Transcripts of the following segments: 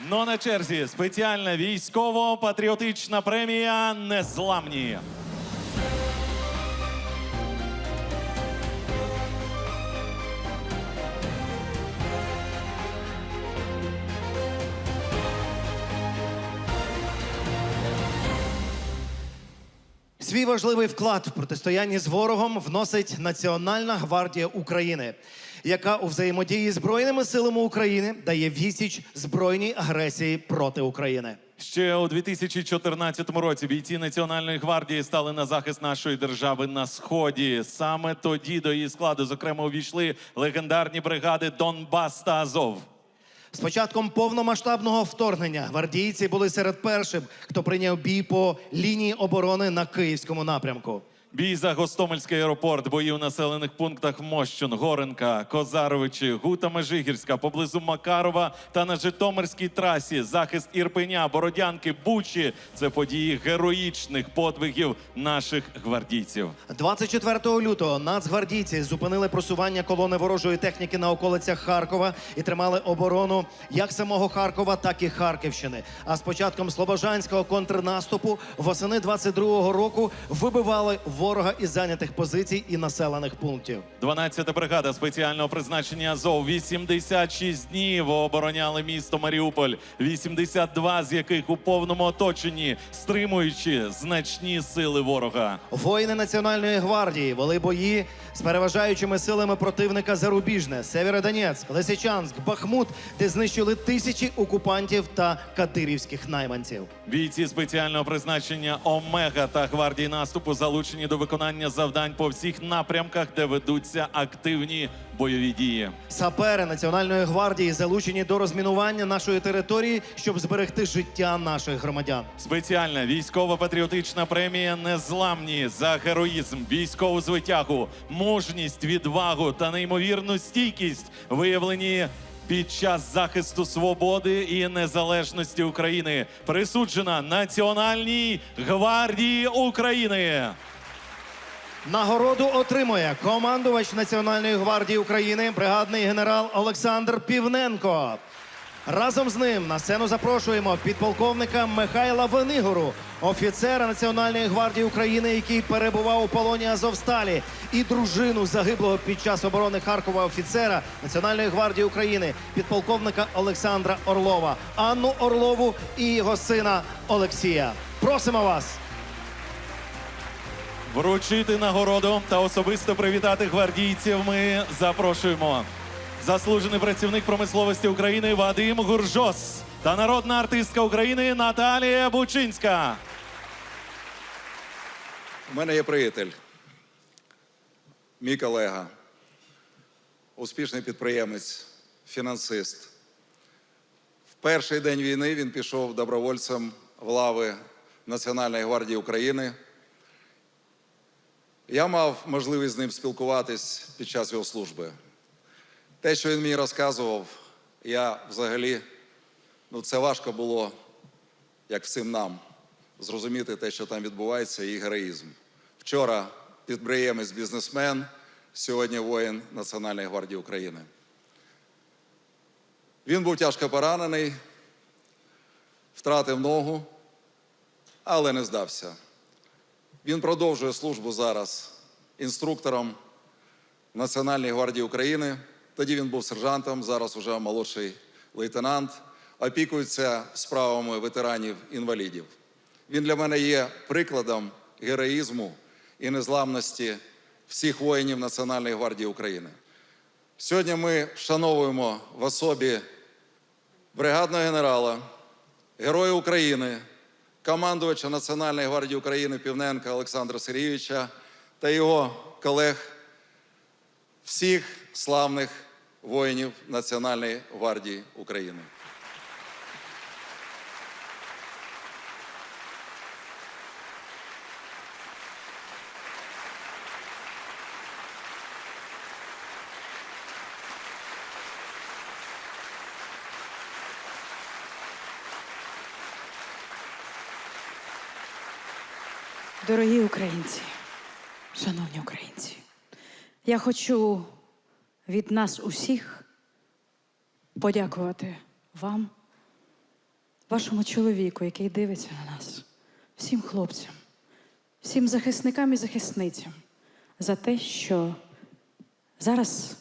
Ну на черзі спеціальна військово-патріотична премія Незламні. Свій важливий вклад в протистоянні з ворогом вносить Національна гвардія України, яка у взаємодії з Збройними силами України дає відсіч збройній агресії проти України. Ще у 2014 році бійці Національної гвардії стали на захист нашої держави на сході. Саме тоді до її складу, зокрема, увійшли легендарні бригади Донбас та Азов. З початком повномасштабного вторгнення гвардійці були серед перших, хто прийняв бій по лінії оборони на київському напрямку. Бій за Гостомельський аеропорт, бої у населених пунктах Мощун, Горенка, Козаровичі, Гута Межигірська, поблизу Макарова та на Житомирській трасі, захист Ірпеня, Бородянки, Бучі це події героїчних подвигів наших гвардійців. 24 лютого нацгвардійці зупинили просування колони ворожої техніки на околицях Харкова і тримали оборону як самого Харкова, так і Харківщини. А з початком слобожанського контрнаступу восени 22-го року вибивали ворога із зайнятих позицій і населених пунктів. 12-та бригада спеціального призначення Азов 86 днів обороняли місто Маріуполь, 82 з яких у повному оточенні, стримуючи значні сили ворога. Воїни Національної гвардії вели бої з переважаючими силами противника Зарубіжне, Северодонецьк, Лисичанськ, Бахмут, де знищили тисячі окупантів та кадирівських найманців. Бійці спеціального призначення Омега та гвардії наступу залучені до виконання завдань по всіх напрямках, де ведуться активні бойові дії. Сапери Національної гвардії залучені до розмінування нашої території, щоб зберегти життя наших громадян. Спеціальна військово-патріотична премія Незламні за героїзм, військову звитягу, мужність, відвагу та неймовірну стійкість виявлені. Під час захисту свободи і незалежності України присуджена Національній гвардії України. Нагороду отримує командувач Національної гвардії України, бригадний генерал Олександр Півненко. Разом з ним на сцену запрошуємо підполковника Михайла Венигору, офіцера Національної гвардії України, який перебував у полоні Азовсталі, і дружину загиблого під час оборони Харкова офіцера Національної гвардії України, підполковника Олександра Орлова, Анну Орлову і його сина Олексія. Просимо вас. Вручити нагороду та особисто привітати гвардійців. Ми запрошуємо заслужений працівник промисловості України Вадим Гуржос та народна артистка України Наталія Бучинська. У мене є приятель, мій колега, успішний підприємець, фінансист. В перший день війни він пішов добровольцем в лави Національної гвардії України. Я мав можливість з ним спілкуватись під час його служби. Те, що він мені розказував, я взагалі, ну це важко було, як всім нам, зрозуміти те, що там відбувається, і героїзм. Вчора підприємець, бізнесмен, сьогодні воїн Національної гвардії України. Він був тяжко поранений, втратив ногу, але не здався. Він продовжує службу зараз інструктором Національної гвардії України. Тоді він був сержантом, зараз вже молодший лейтенант, опікується справами ветеранів-інвалідів. Він для мене є прикладом героїзму і незламності всіх воїнів Національної гвардії України. Сьогодні ми вшановуємо в особі бригадного генерала, Героя України, командувача Національної гвардії України Півненка Олександра Сергійовича та його колег, всіх славних воїнів Національної гвардії України. Дорогі українці, шановні українці, я хочу від нас усіх подякувати вам вашому чоловіку, який дивиться на нас, всім хлопцям, всім захисникам і захисницям за те, що зараз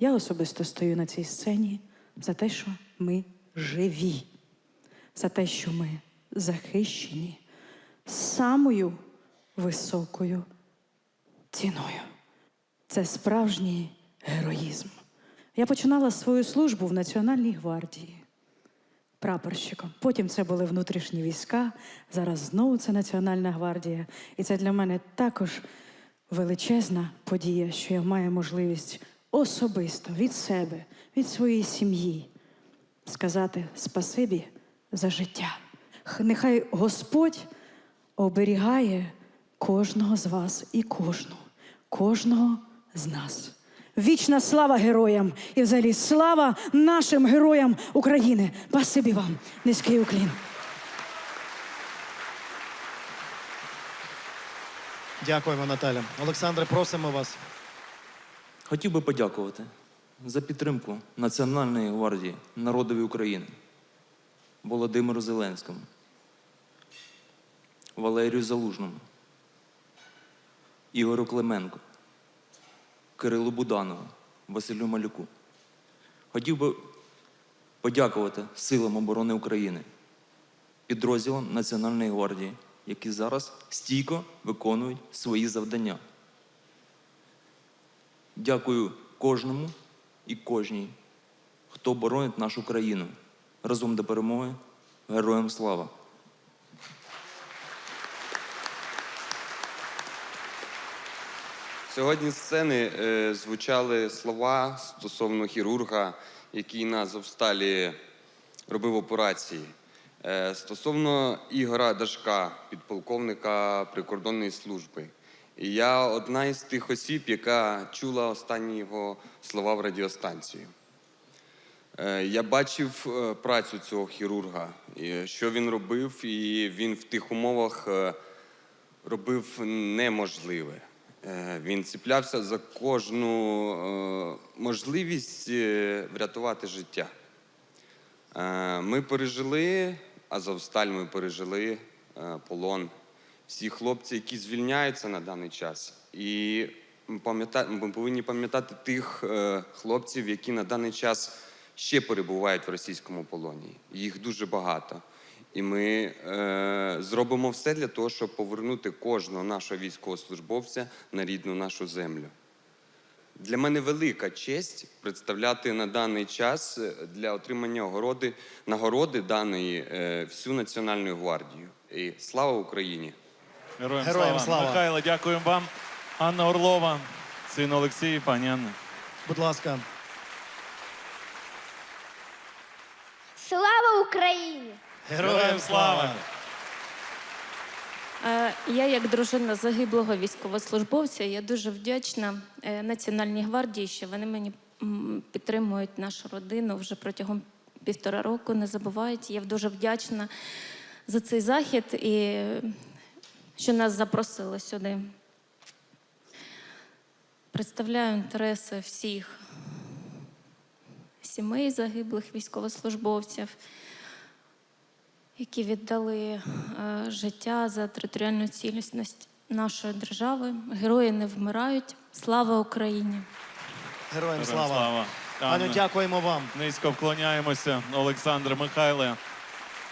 я особисто стою на цій сцені, за те, що ми живі, за те, що ми захищені самою високою ціною. Це справжній героїзм. Я починала свою службу в Національній гвардії прапорщиком. Потім це були внутрішні війська. Зараз знову це Національна гвардія. І це для мене також величезна подія, що я маю можливість особисто від себе, від своєї сім'ї сказати спасибі за життя. Нехай Господь оберігає кожного з вас і кожну, кожного з нас. Вічна слава героям і взагалі слава нашим героям України. Спасибі вам, низький уклін. Дякуємо, Наталя. Олександре, просимо вас. Хотів би подякувати за підтримку Національної гвардії народові України, Володимиру Зеленському, Валерію Залужному, Ігорю Клименко, Кирилу Буданову, Василю Малюку. Хотів би подякувати Силам оборони України, підрозділам Національної гвардії, які зараз стійко виконують свої завдання. Дякую кожному і кожній, хто боронить нашу країну. Разом до перемоги. Героям слава! Сьогодні з сцени е, звучали слова стосовно хірурга, який на Завсталі робив операції. Е, стосовно Ігора Дашка, підполковника прикордонної служби. І я одна із тих осіб, яка чула останні його слова в радіостанції. Е, Я бачив е, працю цього хірурга, і що він робив, і він в тих умовах е, робив неможливе. Е, Він ціплявся за кожну е, можливість е, врятувати життя. Ми пережили Азовсталь, ми пережили полон. Всі хлопці, які звільняються на даний час. І ми, повинні пам'ятати тих хлопців, які на даний час ще перебувають в російському полоні. Їх дуже багато. І ми е, зробимо все для того, щоб повернути кожного нашого військовослужбовця на рідну нашу землю. Для мене велика честь представляти на даний час е, для отримання огороди, нагороди даної е, всю Національну гвардію. І слава Україні! Героям, Героям слава. слава. Михайло, дякуємо вам. Анна Орлова, син Олексій, пані Анна. Будь ласка. Слава Україні! Героям слава! Е, Я, як дружина загиблого військовослужбовця, я дуже вдячна е, Національній гвардії, що вони мені підтримують нашу родину вже протягом півтора року. Не забувають. Я дуже вдячна за цей захід і що нас запросили сюди. Представляю інтереси всіх сімей загиблих військовослужбовців які віддали е, життя за територіальну цілісність нашої держави. Герої не вмирають. Слава Україні! Героям слава. Аню, дякуємо вам. Низько вклоняємося, Олександр Михайле.